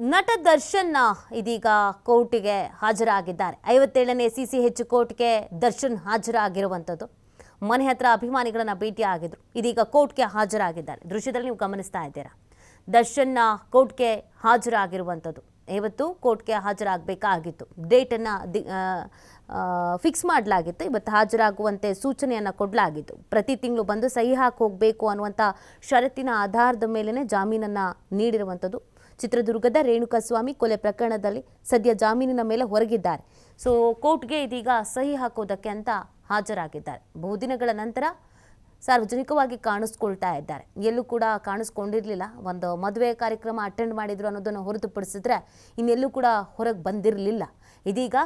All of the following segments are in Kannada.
ನಟ ದರ್ಶನ್ ಇದೀಗ ಕೋರ್ಟಿಗೆ ಹಾಜರಾಗಿದ್ದಾರೆ. ಐವತ್ತೇಳನೇ ಸಿ ಸಿ ಹೆಚ್ ಕೋರ್ಟ್ಗೆ ದರ್ಶನ್ ಹಾಜರಾಗಿರುವಂಥದ್ದು. ಮನೆ ಹತ್ರ ಅಭಿಮಾನಿಗಳನ್ನ ಭೇಟಿ ಆಗಿದ್ರು ಇದೀಗ ಕೋರ್ಟ್ಗೆ ಹಾಜರಾಗಿದ್ದಾರೆ. ದೃಶ್ಯದಲ್ಲಿ ನೀವು ಗಮನಿಸ್ತಾ ಇದ್ದೀರಾ? ದರ್ಶನ್ ಕೋರ್ಟ್ಗೆ ಹಾಜರಾಗಿರುವಂಥದ್ದು. ಇವತ್ತು ಕೋರ್ಟ್ಗೆ ಹಾಜರಾಗಬೇಕಾಗಿತ್ತು. ಡೇಟನ್ನು ಫಿಕ್ಸ್ ಮಾಡಲಾಗಿತ್ತು. ಇವತ್ತು ಹಾಜರಾಗುವಂತೆ ಸೂಚನೆಯನ್ನು ಕೊಡಲಾಗಿತ್ತು. ಪ್ರತಿ ತಿಂಗಳು ಬಂದು ಸಹಿ ಹಾಕಿ ಹೋಗಬೇಕು ಅನ್ನುವಂಥ ಷರತ್ತಿನ ಆಧಾರದ ಮೇಲೇ ಜಾಮೀನನ್ನು ನೀಡಿರುವಂಥದ್ದು. ಚಿತ್ರದುರ್ಗದ ರೇಣುಕಾಸ್ವಾಮಿ ಕೊಲೆ ಪ್ರಕರಣದಲ್ಲಿ ಸದ್ಯ ಜಾಮೀನಿನ ಮೇಲೆ ಹೊರಗಿದ್ದಾರೆ. ಸೊ ಕೋರ್ಟ್ಗೆ ಇದೀಗ ಸಹಿ ಹಾಕೋದಕ್ಕೆ ಅಂತ ಹಾಜರಾಗಿದ್ದಾರೆ. ಬಹುದಿನಗಳ ನಂತರ ಸಾರ್ವಜನಿಕವಾಗಿ ಕಾಣಿಸ್ಕೊಳ್ತಾ ಇದ್ದಾರೆ. ಎಲ್ಲೂ ಕೂಡ ಕಾಣಿಸ್ಕೊಂಡಿರಲಿಲ್ಲ. ಒಂದು ಮದುವೆ ಕಾರ್ಯಕ್ರಮ ಅಟೆಂಡ್ ಮಾಡಿದ್ರು ಅನ್ನೋದನ್ನು ಹೊರತುಪಡಿಸಿದ್ರೆ ಇನ್ನೆಲ್ಲೂ ಕೂಡ ಹೊರಗೆ ಬಂದಿರಲಿಲ್ಲ. ಇದೀಗ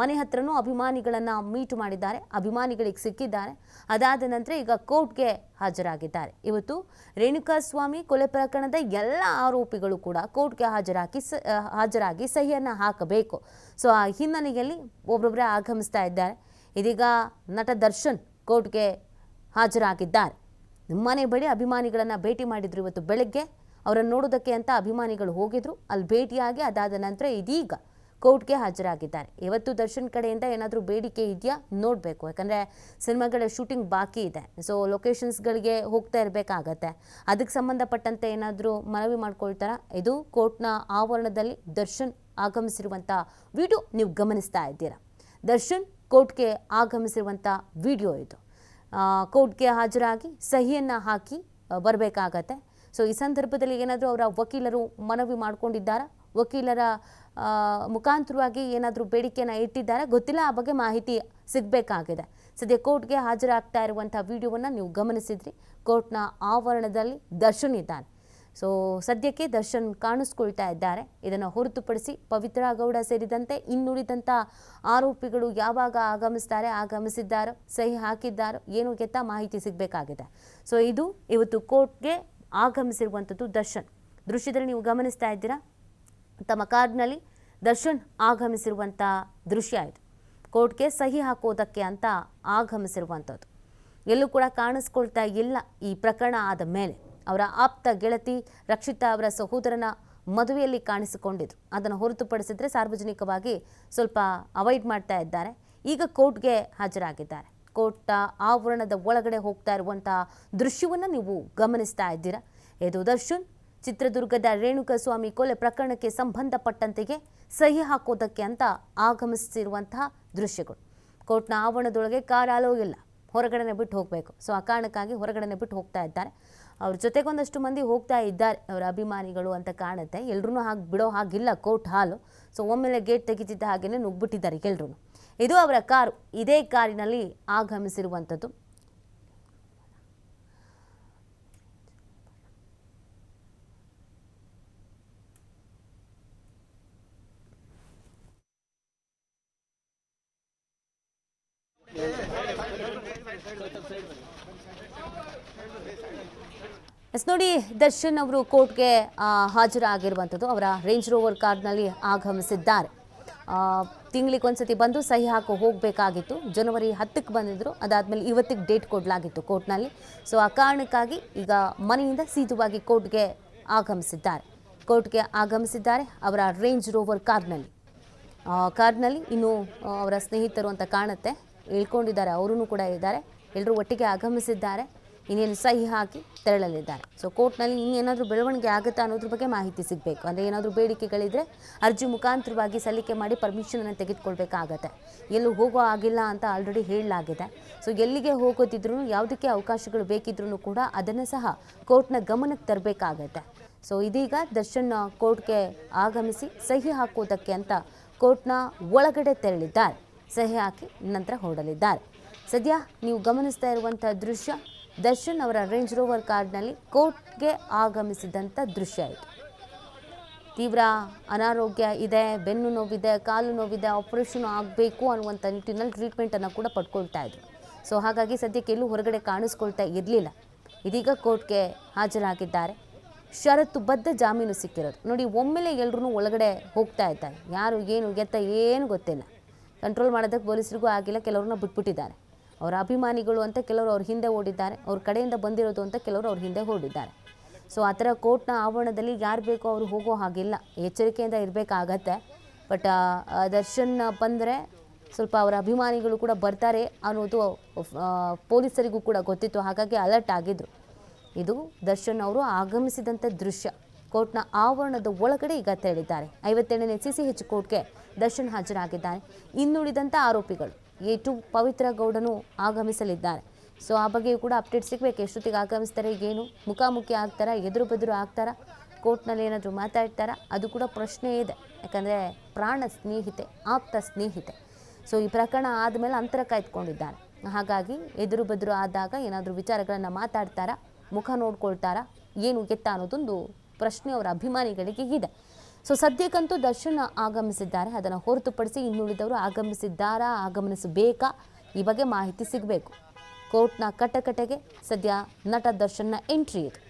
ಮನೆ ಹತ್ರನೂ ಅಭಿಮಾನಿಗಳನ್ನು ಮೀಟ್ ಮಾಡಿದ್ದಾರೆ. ಅಭಿಮಾನಿಗಳಿಗೆ ಸಿಕ್ಕಿದ್ದಾರೆ. ಅದಾದ ನಂತರ ಈಗ ಕೋರ್ಟ್ಗೆ ಹಾಜರಾಗಿದ್ದಾರೆ. ಇವತ್ತು ರೇಣುಕಾಸ್ವಾಮಿ ಕೊಲೆ ಪ್ರಕರಣದ ಎಲ್ಲ ಆರೋಪಿಗಳು ಕೂಡ ಕೋರ್ಟ್ಗೆ ಹಾಜರಾಗಿ ಸ ಹಾಜರಾಗಿ ಸಹಿಯನ್ನು ಹಾಕಬೇಕು. ಸೊ ಆ ಹಿನ್ನೆಲೆಯಲ್ಲಿ ಒಬ್ಬೊಬ್ಬರೇ ಆಗಮಿಸ್ತಾ ಇದ್ದಾರೆ. ಇದೀಗ ನಟ ದರ್ಶನ್ ಕೋರ್ಟ್ಗೆ ಹಾಜರಾಗಿದ್ದಾರೆ. ನಿಮ್ಮನೆ ಬಳಿ ಅಭಿಮಾನಿಗಳನ್ನು ಭೇಟಿ ಮಾಡಿದ್ರು ಇವತ್ತು ಬೆಳಗ್ಗೆ. ಅವರನ್ನು ನೋಡೋದಕ್ಕೆ ಅಂತ ಅಭಿಮಾನಿಗಳು ಹೋಗಿದ್ರು. ಅಲ್ಲಿ ಭೇಟಿಯಾಗಿ ಅದಾದ ನಂತರ ಇದೀಗ ಕೋರ್ಟ್ಗೆ ಹಾಜರಾಗಿದ್ದಾರೆ. ಇವತ್ತು ದರ್ಶನ್ ಕಡೆಯಿಂದ ಏನಾದರೂ ಬೇಡಿಕೆ ಇದೆಯಾ? ನೋಡಬೇಕು. ಯಾಕಂದರೆ ಸಿನಿಮಾಗಳ ಶೂಟಿಂಗ್ ಬಾಕಿ ಇದೆ. ಸೊ ಲೊಕೇಶನ್ಸ್ಗಳಿಗೆ ಹೋಗ್ತಾ ಇರಬೇಕಾಗತ್ತೆ. ಅದಕ್ಕೆ ಸಂಬಂಧಪಟ್ಟಂತೆ ಏನಾದರೂ ಮನವಿ ಮಾಡ್ಕೊಳ್ತಾರ? ಇದು ಕೋರ್ಟ್ನ ಆವರಣದಲ್ಲಿ ದರ್ಶನ್ ಆಗಮಿಸಿರುವಂಥ ವಿಡಿಯೋ. ನೀವು ಗಮನಿಸ್ತಾ ಇದ್ದೀರಾ. ದರ್ಶನ್ ಕೋರ್ಟ್ಗೆ ಆಗಮಿಸಿರುವಂಥ ವಿಡಿಯೋ ಇದು. ಕೋರ್ಟ್ಗೆ ಹಾಜರಾಗಿ ಸಹಿಯನ್ನು ಹಾಕಿ ಬರಬೇಕಾಗತ್ತೆ. ಸೊ ಈ ಸಂದರ್ಭದಲ್ಲಿ ಏನಾದರೂ ಅವರ ವಕೀಲರು ಮನವಿ ಮಾಡ್ಕೊಂಡಿದ್ದಾರಾ? ವಕೀಲರ ಮುಖಾಂತರವಾಗಿ ಏನಾದರೂ ಬೇಡಿಕೆಯನ್ನು ಇಟ್ಟಿದ್ದಾರೆ? ಗೊತ್ತಿಲ್ಲ, ಆ ಬಗ್ಗೆ ಮಾಹಿತಿ ಸಿಗಬೇಕಾಗಿದೆ. ಸದ್ಯ ಕೋರ್ಟ್ಗೆ ಹಾಜರಾಗ್ತಾ ಇರುವಂಥ ವಿಡಿಯೋವನ್ನು ನೀವು ಗಮನಿಸಿದ್ರಿ. ಕೋರ್ಟ್ನ ಆವರಣದಲ್ಲಿ ದರ್ಶನ್ ಇದ್ದಾನೆ. ಸೊ ಸದ್ಯಕ್ಕೆ ದರ್ಶನ್ ಕಾಣಿಸ್ಕೊಳ್ತಾ ಇದ್ದಾರೆ. ಇದನ್ನು ಹೊರತುಪಡಿಸಿ ಪವಿತ್ರ ಗೌಡ ಸೇರಿದಂತೆ ಇನ್ನುಳಿದಂಥ ಆರೋಪಿಗಳು ಯಾವಾಗ ಆಗಮಿಸ್ತಾರೆ, ಆಗಮಿಸಿದ್ದಾರೋ, ಸಹಿ ಹಾಕಿದ್ದಾರೋ, ಏನು ಗೆತ್ತ ಮಾಹಿತಿ ಸಿಗಬೇಕಾಗಿದೆ. ಸೊ ಇದು ಇವತ್ತು ಕೋರ್ಟ್ಗೆ ಆಗಮಿಸಿರುವಂಥದ್ದು ದರ್ಶನ್. ದೃಶ್ಯದಲ್ಲಿ ನೀವು ಗಮನಿಸ್ತಾ ಇದ್ದೀರಾ? ತಮ್ಮ ಕಾರ್ಡ್ನಲ್ಲಿ ದರ್ಶನ್ ಆಗಮಿಸಿರುವಂಥ ದೃಶ್ಯ ಇದು. ಕೋರ್ಟ್ಗೆ ಸಹಿ ಹಾಕೋದಕ್ಕೆ ಅಂತ ಆಗಮಿಸಿರುವಂಥದ್ದು ಎಲ್ಲೂ ಕೂಡ ಕಾಣಿಸ್ಕೊಳ್ತಾ ಇಲ್ಲ ಈ ಪ್ರಕರಣ ಆದ ಮೇಲೆ. ಅವರ ಆಪ್ತ ಗೆಳತಿ ರಕ್ಷಿತಾ ಅವರ ಸಹೋದರನ ಮದುವೆಯಲ್ಲಿ ಕಾಣಿಸಿಕೊಂಡಿದ್ರು. ಅದನ್ನು ಹೊರತುಪಡಿಸಿದ್ರೆ ಸಾರ್ವಜನಿಕವಾಗಿ ಸ್ವಲ್ಪ ಅವಾಯ್ಡ್ ಮಾಡ್ತಾ ಇದ್ದಾರೆ. ಈಗ ಕೋರ್ಟ್ಗೆ ಹಾಜರಾಗಿದ್ದಾರೆ. ಕೋರ್ಟ್ ಆವರಣದ ಒಳಗಡೆ ಹೋಗ್ತಾ ಇರುವಂತಹ ದೃಶ್ಯವನ್ನು ನೀವು ಗಮನಿಸ್ತಾ ಇದ್ದೀರಾ? ಇದು ದರ್ಶನ್, ಚಿತ್ರದುರ್ಗದ ರೇಣುಕಸ್ವಾಮಿ ಕೊಲೆ ಪ್ರಕರಣಕ್ಕೆ ಸಂಬಂಧಪಟ್ಟಂತೆಗೆ ಸಹಿ ಹಾಕೋದಕ್ಕೆ ಅಂತ ಆಗಮಿಸಿರುವಂತಹ ದೃಶ್ಯಗಳು. ಕೋರ್ಟ್ನ ಆವರಣದೊಳಗೆ ಕಾರ್ ಹೊರಗಡೆನೆ ಬಿಟ್ಟು ಹೋಗಬೇಕು. ಸೊ ಆ ಕಾರಣಕ್ಕಾಗಿ ಹೊರಗಡೆನೆ ಬಿಟ್ಟು ಹೋಗ್ತಾ ಇದ್ದಾರೆ. ಅವ್ರ ಜೊತೆಗೊಂದಷ್ಟು ಮಂದಿ ಹೋಗ್ತಾ ಇದ್ದಾರೆ. ಅವರ ಅಭಿಮಾನಿಗಳು ಅಂತ ಕಾಣುತ್ತೆ. ಎಲ್ಲರೂ ಹಾಗೆ ಬಿಡೋ ಹಾಗಿಲ್ಲ ಕೋರ್ಟ್ ಹಾಲು. ಸೊ ಒಮ್ಮೆಲೆ ಗೇಟ್ ತೆಗಿತಿದ್ದ ಹಾಗೆಯೇ ನುಗ್ಬಿಟ್ಟಿದ್ದಾರೆ ಎಲ್ರೂ ಇದು ಅವರ ಕಾರು. ಇದೇ ಕಾರಿನಲ್ಲಿ ಆಗಮಿಸಿರುವಂಥದ್ದು. ಎಸ್, ನೋಡಿ, ದರ್ಶನ್ ಅವರು ಕೋರ್ಟ್ಗೆ ಹಾಜರಾಗಿರುವಂಥದ್ದು, ಅವರ ರೇಂಜ್ ರೋವರ್ ಕಾರ್ನಲ್ಲಿ ಆಗಮಿಸಿದ್ದಾರೆ. ತಿಂಗಳಿಗೆ ಒಂದ್ಸತಿ ಬಂದು ಸಹಿ ಹಾಕೋ ಹೋಗಬೇಕಾಗಿತ್ತು. ಜನವರಿ ಹತ್ತಕ್ಕೆ ಬಂದಿದ್ದರು ಅದಾದಮೇಲೆ ಇವತ್ತಿಗೆ ಡೇಟ್ ಕೊಡಲಾಗಿತ್ತು ಕೋರ್ಟ್ನಲ್ಲಿ. ಸೊ ಆ ಕಾರಣಕ್ಕಾಗಿ ಈಗ ಮನೆಯಿಂದ ಸೀದುವಾಗಿ ಕೋರ್ಟ್ಗೆ ಆಗಮಿಸಿದ್ದಾರೆ. ಕೋರ್ಟ್ಗೆ ಆಗಮಿಸಿದ್ದಾರೆ ಅವರ ರೇಂಜ್ ರೋವರ್ ಕಾರ್ನಲ್ಲಿ. ಕಾರ್ನಲ್ಲಿ ಇನ್ನು ಅವರ ಸ್ನೇಹಿತರು ಅಂತ ಕಾಣುತ್ತೆ. ಹೇಳ್ಕೊಂಡಿದ್ದಾರೆ, ಅವರೂ ಕೂಡ ಇದ್ದಾರೆ. ಎಲ್ಲರೂ ಒಟ್ಟಿಗೆ ಆಗಮಿಸಿದ್ದಾರೆ. ಇನ್ನೇನು ಸಹಿ ಹಾಕಿ ತೆರಳಲಿದ್ದಾರೆ. ಸೊ ಕೋರ್ಟ್ನಲ್ಲಿ ಇನ್ನೇನಾದರೂ ಬೆಳವಣಿಗೆ ಆಗುತ್ತಾ ಅನ್ನೋದ್ರ ಬಗ್ಗೆ ಮಾಹಿತಿ ಸಿಗಬೇಕು. ಅಂದರೆ ಏನಾದರೂ ಬೇಡಿಕೆಗಳಿದ್ರೆ ಅರ್ಜಿ ಮುಖಾಂತರವಾಗಿ ಸಲ್ಲಿಕೆ ಮಾಡಿ ಪರ್ಮಿಷನನ್ನು ತೆಗೆದುಕೊಳ್ಬೇಕಾಗತ್ತೆ. ಎಲ್ಲೂ ಹೋಗೋ ಆಗಿಲ್ಲ ಅಂತ ಆಲ್ರೆಡಿ ಹೇಳಲಾಗಿದೆ. ಸೊ ಎಲ್ಲಿಗೆ ಹೋಗೋದಿದ್ರು ಯಾವುದಕ್ಕೆ ಅವಕಾಶಗಳು ಬೇಕಿದ್ರೂ ಕೂಡ ಅದನ್ನು ಸಹ ಕೋರ್ಟ್ನ ಗಮನಕ್ಕೆ ತರಬೇಕಾಗತ್ತೆ. ಸೊ ಇದೀಗ ದರ್ಶನ್ ಕೋರ್ಟ್ಗೆ ಆಗಮಿಸಿ ಸಹಿ ಹಾಕೋದಕ್ಕೆ ಅಂತ ಕೋರ್ಟ್ನ ಒಳಗಡೆ ತೆರಳಿದ್ದಾರೆ. ಸಹಿ ಹಾಕಿ ನಂತರ ಹೊರಡಲಿದ್ದಾರೆ. ಸದ್ಯ ನೀವು ಗಮನಿಸ್ತಾ ಇರುವಂಥ ದೃಶ್ಯ, ದರ್ಶನ್ ಅವರ ರೇಂಜ್ ರೋವರ್ ಕಾರ್ಡ್ನಲ್ಲಿ ಕೋರ್ಟ್ಗೆ ಆಗಮಿಸಿದಂಥ ದೃಶ್ಯ ಇದು. ತೀವ್ರ ಅನಾರೋಗ್ಯ ಇದೆ, ಬೆನ್ನು ನೋವಿದೆ, ಕಾಲು ನೋವಿದೆ, ಆಪರೇಷನ್ ಆಗಬೇಕು ಅನ್ನುವಂಥ ನಿಟ್ಟಿನಲ್ಲಿ ಟ್ರೀಟ್ಮೆಂಟನ್ನು ಕೂಡ ಪಡ್ಕೊಳ್ತಾ ಇದ್ರು. ಸೊ ಹಾಗಾಗಿ ಸದ್ಯಕ್ಕೆ ಎಲ್ಲೂ ಹೊರಗಡೆ ಕಾಣಿಸ್ಕೊಳ್ತಾ ಇರಲಿಲ್ಲ. ಇದೀಗ ಕೋರ್ಟ್ಗೆ ಹಾಜರಾಗಿದ್ದಾರೆ. ಷರತ್ತುಬದ್ಧ ಜಾಮೀನು ಸಿಕ್ಕಿರೋದು. ನೋಡಿ, ಒಮ್ಮೆಲೆ ಎಲ್ಲರೂ ಒಳಗಡೆ ಹೋಗ್ತಾ ಇದ್ದಾರೆ. ಯಾರು, ಏನು, ಎತ್ತ, ಏನು ಗೊತ್ತಿಲ್ಲ. ಕಂಟ್ರೋಲ್ ಮಾಡೋದಕ್ಕೆ ಪೊಲೀಸರಿಗೂ ಆಗಿಲ್ಲ, ಕೆಲವ್ರನ್ನ ಬಿಟ್ಬಿಟ್ಟಿದ್ದಾರೆ. ಅವರ ಅಭಿಮಾನಿಗಳು ಅಂತ ಕೆಲವರು ಅವ್ರ ಹಿಂದೆ ಓಡಿದ್ದಾರೆ, ಅವ್ರ ಕಡೆಯಿಂದ ಬಂದಿರೋದು ಅಂತ ಕೆಲವರು ಅವ್ರ ಹಿಂದೆ ಓಡಿದ್ದಾರೆ. ಸೊ ಆ ಥರ ಕೋರ್ಟ್ನ ಆವರಣದಲ್ಲಿ ಯಾರು ಬೇಕೋ ಅವರು ಹೋಗೋ ಹಾಗಿಲ್ಲ. ಎಚ್ಚರಿಕೆಯಿಂದ ಇರಬೇಕಾಗತ್ತೆ. ಬಟ್ ದರ್ಶನ್ ಬಂದರೆ ಸ್ವಲ್ಪ ಅವರ ಅಭಿಮಾನಿಗಳು ಕೂಡ ಬರ್ತಾರೆ ಅನ್ನೋದು ಪೊಲೀಸರಿಗೂ ಕೂಡ ಗೊತ್ತಿತ್ತು. ಹಾಗಾಗಿ ಅಲರ್ಟ್ ಆಗಿದ್ದರು ಇದು ದರ್ಶನ್ ಅವರು ಆಗಮಿಸಿದಂಥ ದೃಶ್ಯ. ಕೋರ್ಟ್ನ ಆವರಣದ ಒಳಗಡೆ ಈಗ ತೆರಳಿದ್ದಾರೆ. ಐವತ್ತೇಳನೇ ಸಿ ಸಿ ಹೆಚ್ ಕೋರ್ಟ್ಗೆ ದರ್ಶನ್ ಹಾಜರಾಗಿದ್ದಾರೆ. ಇನ್ನುಳಿದಂಥ ಆರೋಪಿಗಳು. ಎ ಟು ಪವಿತ್ರ ಗೌಡನು ಆಗಮಿಸಲಿದ್ದಾರೆ. ಸೊ ಆ ಬಗ್ಗೆಯೂ ಕೂಡ ಅಪ್ಡೇಟ್ ಸಿಗಬೇಕು. ಎಷ್ಟೊತ್ತಿಗೆ ಆಗಮಿಸ್ತಾರೆ, ಏನು, ಮುಖಾಮುಖಿ ಆಗ್ತಾರಾ, ಎದುರು ಬೆದುರು ಆಗ್ತಾರಾ, ಕೋರ್ಟ್ನಲ್ಲಿ ಏನಾದರೂ ಮಾತಾಡ್ತಾರಾ, ಅದು ಕೂಡ ಪ್ರಶ್ನೆ ಇದೆ. ಯಾಕಂದರೆ ಪ್ರಾಣ ಸ್ನೇಹಿತೆ, ಆಪ್ತ ಸ್ನೇಹಿತೆ. ಸೊ ಈ ಪ್ರಕರಣ ಆದಮೇಲೆ ಅಂತರ ಕಾಯ್ದುಕೊಂಡಿದ್ದಾರೆ. ಹಾಗಾಗಿ ಎದುರು ಬೆದುರು ಆದಾಗ ಏನಾದರೂ ವಿಚಾರಗಳನ್ನು ಮಾತಾಡ್ತಾರಾ, ಮುಖ ನೋಡ್ಕೊಳ್ತಾರಾ, ಏನು ಗೆತ್ತ ಅನ್ನೋದೊಂದು ಪ್ರಶ್ನೆ ಅವರ ಅಭಿಮಾನಿಗಳಿಗೆ ಇದೆ. ಸೊ ಸದ್ಯಕ್ಕಂತೂ ದರ್ಶನ್ ಆಗಮಿಸಿದ್ದಾರೆ. ಅದನ್ನು ಹೊರತುಪಡಿಸಿ ಇನ್ನುಳಿದವರು ಆಗಮಿಸಿದ್ದಾರಾ ಆಗಮನಿಸಬೇಕಾ ಈ ಬಗ್ಗೆ ಮಾಹಿತಿ ಸಿಗಬೇಕು. ಕೋರ್ಟ್ನ ಕಟಕಟೆಗೆ ಸದ್ಯ ನಟ ದರ್ಶನ್ನ ಎಂಟ್ರಿ ಇದೆ.